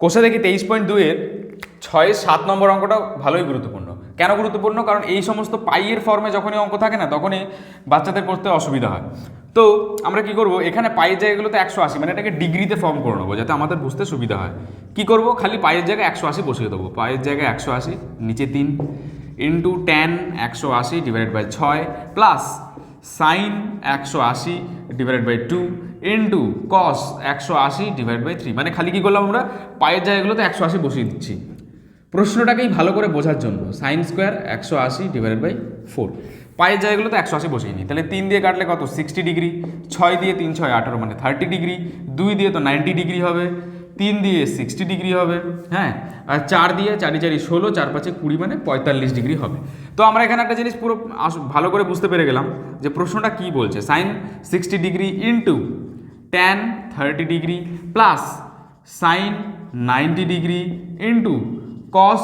কোষে দেখি তেইশ পয়েন্ট দুইয়ের ছয়ের সাত নম্বর অঙ্কটা ভালোই গুরুত্বপূর্ণ। কেন গুরুত্বপূর্ণ? কারণ এই সমস্ত পাইয়ের ফর্মে যখনই অঙ্ক থাকে না, তখনই বাচ্চাদের করতে অসুবিধা হয়। তো আমরা কি করব? এখানে পায়ের জায়গাগুলোতে একশো আশি মানে এটাকে ডিগ্রিতে ফর্ম করে নেব, যাতে আমাদের বুঝতে সুবিধা হয়। কি করব? খালি পায়ের জায়গায় একশো আশি বসিয়ে দেবো। পায়ের জায়গায় একশো আশি, নিচে তিন, ইন্টু টেন একশো আশি ডিভাইডেড বাই ছয়, প্লাস সাইন একশো আশি divided by two into cos একশো আশি ডিভাইড বাই থ্রি মানে খালি কি করলাম আমরা? পায়ের জায়গাগুলোতে একশো আশি বসিয়ে দিচ্ছি। প্রশ্নটাকেই ভালো করে বোঝার জন্য সাইন স্কোয়ার একশো আশি ডিভাইডেড বাই ফোর পায়ের জায়গাগুলোতে একশো আশি বসিয়ে নিই। তাহলে তিন দিয়ে কাটলে কত? সিক্সটি ডিগ্রি ছয় দিয়ে তিন, ছয়, আঠারো মানে থার্টি ডিগ্রি দুই দিয়ে তো নাইনটি ডিগ্রি হবে। তিন দিয়ে সিক্সটি ডিগ্রি হবে। হ্যাঁ? আর চার দিয়ে চারি চারি, ষোলো, চার পাঁচে কুড়ি মানে পঁয়তাল্লিশ ডিগ্রি হবে। তো আমরা এখানে একটা জিনিস পুরো ভালো করে বুঝতে পেরে গেলাম যে প্রশ্নটা কি বলছে? Sine sixty degree into tan thirty degree plus sine ninety degree into cos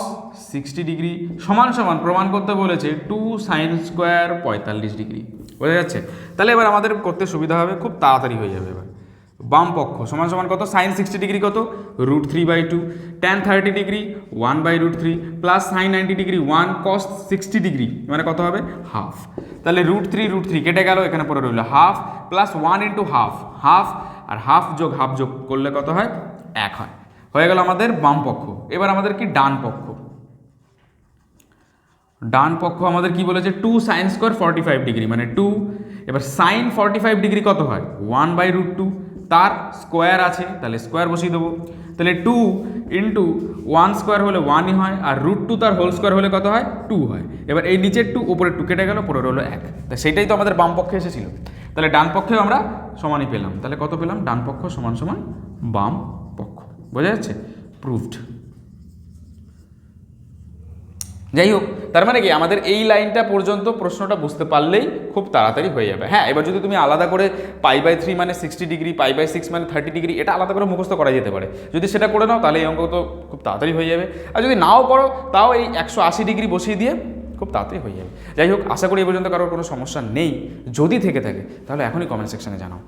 sixty degree সমান সমান প্রমাণ করতে বলেছে টু সাইন স্কোয়ার পঁয়তাল্লিশ ডিগ্রি বোঝা যাচ্ছে? তাহলে এবার আমাদের করতে সুবিধা হবে, খুব তাড়াতাড়ি হয়ে যাবে এবার। বাম পক্ষ, সমান সমান কত? সাইন সিক্সটি ডিগ্রি কত? Root three by two tan thirty degree one by root three plus sine ninety degree one cos sixty degree মানে কত হবে? হাফ তাহলে রুট থ্রি রুট থ্রি কেটে গেল, এখানে পরে রইল half plus one into half half আর হাফ যোগ হাফ যোগ করলে কত হয়? এক হয়। হয়ে গেল আমাদের বাম পক্ষ। এবার আমাদের কি? ডান পক্ষ। ডান পক্ষ আমাদের কি বলেছে? Two sine square forty five degree মানে টু এবার সাইন ফর্টি ফাইভ ডিগ্রি কত হয়? ওয়ান বাই রুট টু তার স্কোয়ার আছে, তাহলে স্কোয়ার বসিয়ে দেবো। তাহলে টু ইন্টু ওয়ান স্কোয়ার হলে ওয়ানই হয়, আর রুট টু তার হোল স্কোয়ার হলে কত হয়? টু হয়। এবার এই নিচের টু উপরে টু কেটে গেল পরে হলো এক। তা সেটাই তো আমাদের বাম পক্ষে এসেছিল। তাহলে ডান পক্ষেও আমরা সমানই পেলাম। তাহলে কত পেলাম? ডান পক্ষ সমান সমান বাম পক্ষ। বোঝা যাচ্ছে? প্রুভড যাই হোক তার মানে কি? আমাদের এই লাইনটা পর্যন্ত প্রশ্নটা বুঝতে পারলেই খুব তাড়াতাড়ি হয়ে যাবে। হ্যাঁ এবার যদি তুমি আলাদা করে পাই বাই থ্রি মানে sixty degree, pi by six মানে থার্টি ডিগ্রি, এটা আলাদা করে মুখস্থ করা যেতে পারে। যদি সেটা করে নাও, তাহলে এই অঙ্ক তো খুব তাড়াতাড়ি হয়ে যাবে। আর যদি নাও করো, তাও এই একশো আশি ডিগ্রি বসিয়ে দিয়ে খুব তাড়াতাড়ি হয়ে যাবে। যাই হোক, আশা করি এ পর্যন্ত কারোর কোনো সমস্যা নেই। যদি থেকে থাকে, তাহলে এখনই কমেন্ট সেকশনে জানাও।